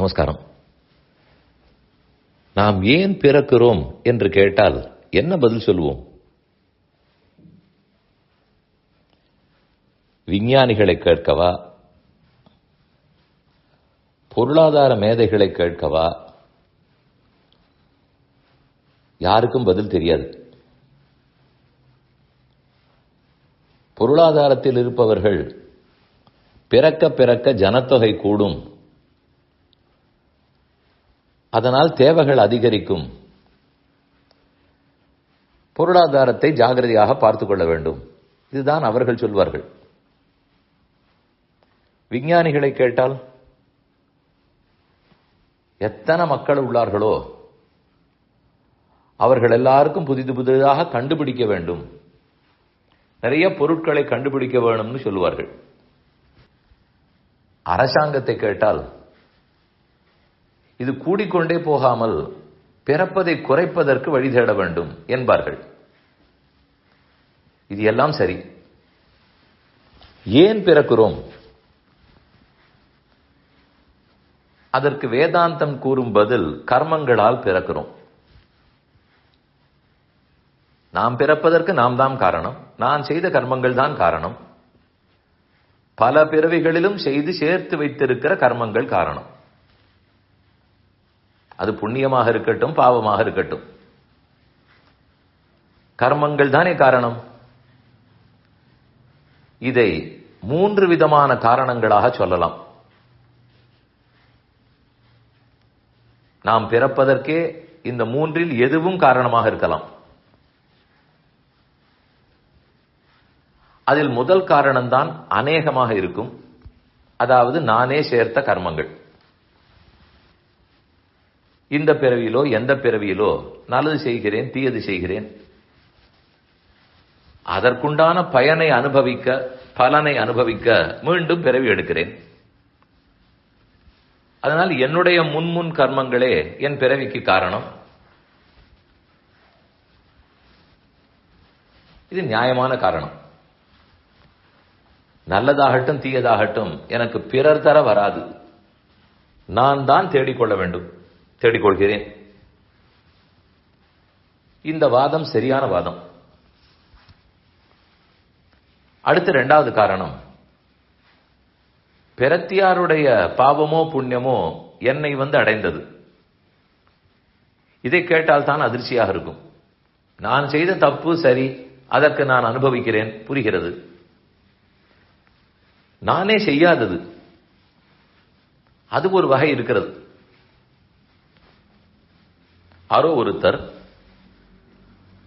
நமஸ்காரம். நாம் ஏன் பிறக்கிறோம் என்று கேட்டால் என்ன பதில் சொல்லுவோம்? விஞ்ஞானிகளை கேட்கவா? பொருளாதார மேதைகளை கேட்கவா? யாருக்கும் பதில் தெரியாது. பொருளாதாரத்தில் இருப்பவர்கள் பிறக்க பிறக்க ஜனத்தொகை கூடும். அதனால் தேவைகள் அதிகரிக்கும். பொருளாதாரத்தை ஜாகிரதையாக பார்த்துக் கொள்ள வேண்டும். இதுதான் அவர்கள் சொல்வார்கள். விஞ்ஞானிகளை கேட்டால் எத்தனை மக்கள் உள்ளார்களோ அவர்கள் எல்லாருக்கும் புதிது புதிதாக கண்டுபிடிக்க வேண்டும். நிறைய பொருட்களை கண்டுபிடிக்க வேணும்னு சொல்லுவார்கள். அரசாங்கத்தை கேட்டால் இது கூடிக்கொண்டே போகாமல் பிறப்பதை குறைப்பதற்கு வழி தேட வேண்டும் என்பார்கள். இது எல்லாம் சரி. ஏன் பிறக்கிறோம்? அதற்கு வேதாந்தம் கூறும் பதில் கர்மங்களால் பிறக்கிறோம். நாம் பிறப்பதற்கு நாம் தான் காரணம். நான் செய்த கர்மங்கள் தான் காரணம். பல பிறவிகளிலும் செய்து சேர்த்து வைத்திருக்கிற கர்மங்கள் காரணம். அது புண்ணியமாக இருக்கட்டும் பாவமாக இருக்கட்டும். கர்மங்கள் தானே காரணம்? இதை மூன்று விதமான காரணங்களாக சொல்லலாம். நாம் பிறப்பதற்கே இந்த மூன்றில் எதுவும் காரணமாக இருக்கலாம். அதில் முதல் காரணம்தான் அநேகமாக இருக்கும். அதாவது நானே சேர்த்த கர்மங்கள். இந்த பிறவியிலோ எந்த பிறவியிலோ நல்லது செய்கிறேன் தீயது செய்கிறேன். அதற்குண்டான பயனை அனுபவிக்க பலனை அனுபவிக்க மீண்டும் பிறவி எடுக்கிறேன். அதனால் என்னுடைய முன்முன் கர்மங்களே என் பிறவிக்கு காரணம். இது நியாயமான காரணம். நல்லதாகட்டும் தீயதாகட்டும் எனக்கு பிறர் தர வராது. நான் தான் தேடிக்கொள்ள வேண்டும். தேடிக்கொள்கிறேன். இந்த வாதம் சரியான வாதம். அடுத்து இரண்டாவது காரணம். பெரத்தியாருடைய பாவமோ புண்ணியமோ என்னை வந்து அடைந்தது. இதை கேட்டால் தான் அதிர்ச்சியாக இருக்கும். நான் செய்த தப்பு சரி அதற்கு நான் அனுபவிக்கிறேன் புரிகிறது. நானே செய்யாதது. அது ஒரு வகை இருக்கிறது. யாரோ ஒருத்தர்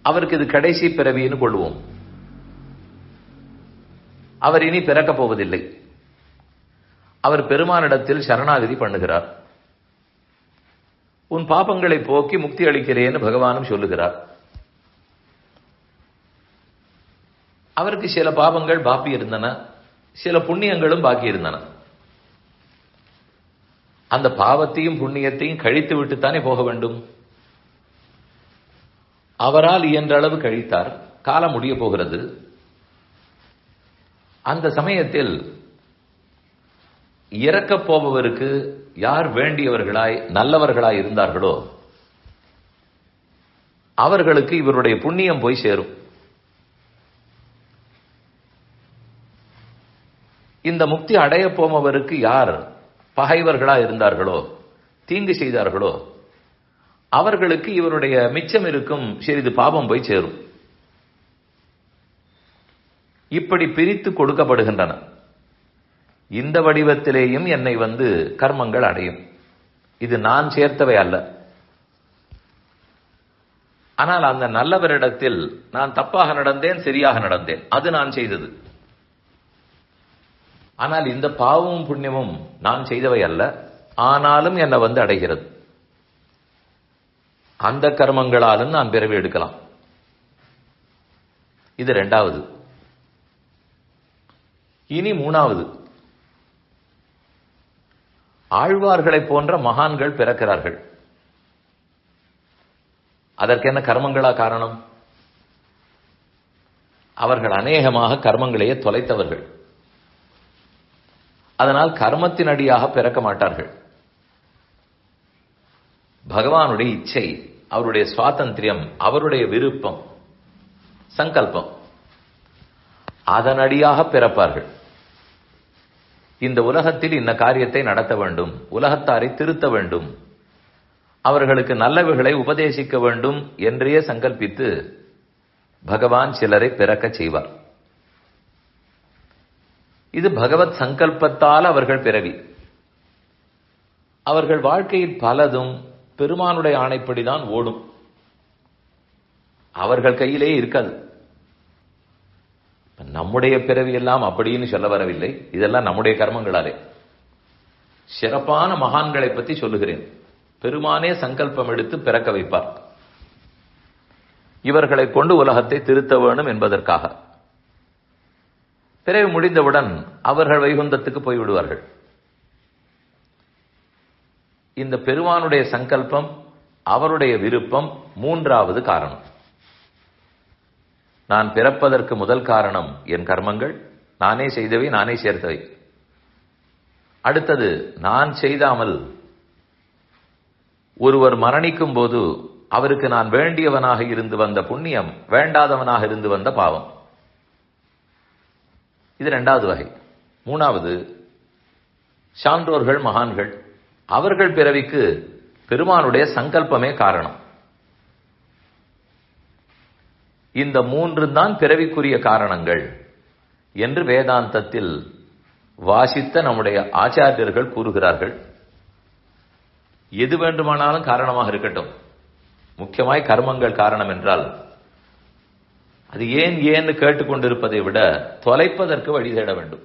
அவருக்கு இது கடைசி பிறவின்னு கொள்வோம். அவர் இனி பிறக்கப் போவதில்லை. அவர் பெருமானிடத்தில் சரணாகதி பண்ணுகிறார். உன் பாப்பங்களை போக்கி முக்தி அளிக்கிறேன்னு பகவானும் சொல்லுகிறார். அவருக்கு சில பாபங்கள் பாப்பி இருந்தன சில புண்ணியங்களும் பாக்கி இருந்தன. அந்த பாவத்தையும் புண்ணியத்தையும் கழித்து விட்டுத்தானே போக வேண்டும்? அவரால் இயன்ற அளவு கழித்தார். காலம் முடிய போகிறது. அந்த சமயத்தில் இறக்கப் போபவருக்கு யார் வேண்டியவர்களாய் நல்லவர்களாய் இருந்தார்களோ அவர்களுக்கு இவருடைய புண்ணியம் போய் சேரும். இந்த முக்தி அடைய போபவருக்கு யார் பகைவர்களா இருந்தார்களோ தீங்கு செய்தார்களோ அவர்களுக்கு இவருடைய மிச்சம் இருக்கும் சிறிது பாவம் போய் சேரும். இப்படி பிரித்து கொடுக்கப்படுகின்றன. இந்த வடிவத்திலேயும் என்னை வந்து கர்மங்கள் அடையும். இது நான் சேர்த்தவை அல்ல. ஆனால் அந்த நல்லவரிடத்தில் நான் தப்பாக நடந்தேன் சரியாக நடந்தேன். அது நான் செய்தது. ஆனால் இந்த பாவமும் புண்ணியமும் நான் செய்தவை அல்ல. ஆனாலும் என்னை வந்து அடைகிறது. அந்த கர்மங்களாலும் நாம் பிறவி எடுக்கலாம். இது ரெண்டாவது. இனி மூணாவது. ஆழ்வார்களைப் போன்ற மகான்கள் பிறக்கிறார்கள். அதற்கு என்ன கர்மங்களா காரணம்? அவர்கள் அநேகமாக கர்மங்களையே தொலைத்தவர்கள். அதனால் கர்மத்தின் அடியாக பிறக்க மாட்டார்கள். பகவானுடைய இச்சை அவருடைய சுவாதந்திரியம் அவருடைய விருப்பம் சங்கல்பம் அதனடியாக பிறப்பார்கள். இந்த உலகத்தில் இந்த காரியத்தை நடத்த வேண்டும் உலகத்தாரை திருத்த வேண்டும் அவர்களுக்கு நல்லவைகளை உபதேசிக்க வேண்டும் என்றே சங்கல்பித்து பகவான் சிலரை பிறக்க செய்வார். இது பகவத் சங்கல்பத்தால் அவர்கள் பிறவி. அவர்கள் வாழ்க்கையில் பலதும் பெருமானுடைய ஆணைப்படிதான் ஓடும். அவர்கள் கையிலே இருக்காது. நம்முடைய பிறவி எல்லாம் அப்படின்னு சொல்ல வரவில்லை. இதெல்லாம் நம்முடைய கர்மங்களாலே. சிறப்பான மகான்களை பற்றி சொல்லுகிறேன். பெருமானே சங்கல்பம் எடுத்து பிறக்க வைப்பார். இவர்களை கொண்டு உலகத்தை திருத்த வேணும் என்பதற்காக. பிறகு முடிந்தவுடன் அவர்கள் வைகுந்தத்துக்கு போய்விடுவார்கள். இந்த பெருமானுடைய சங்கல்பம் அவருடைய விருப்பம் மூன்றாவது காரணம். நான் பிறப்பதற்கு முதல் காரணம் என் கர்மங்கள் நானே செய்தவை நானே சேர்த்தவை. அடுத்தது நான் செய்தாமல் ஒருவர் மரணிக்கும் போது அவருக்கு நான் வேண்டியவனாக இருந்து வந்த புண்ணியம் வேண்டாதவனாக இருந்து வந்த பாவம். இது இரண்டாவது வகை. மூணாவது சான்றோர்கள் மகான்கள். அவர்கள் பிறவிக்கு பெருமானுடைய சங்கல்பமே காரணம். இந்த மூன்று தான் பிறவிக்குரிய காரணங்கள் என்று வேதாந்தத்தில் வாசித்த நம்முடைய ஆச்சாரியர்கள் கூறுகிறார்கள். எது வேண்டுமானாலும் காரணமாக இருக்கட்டும். முக்கியமாய் கர்மங்கள் காரணம் என்றால் அது ஏன் ஏன்னு கேட்டுக்கொண்டிருப்பதை விட தொலைப்பதற்கு வழி தேட வேண்டும்.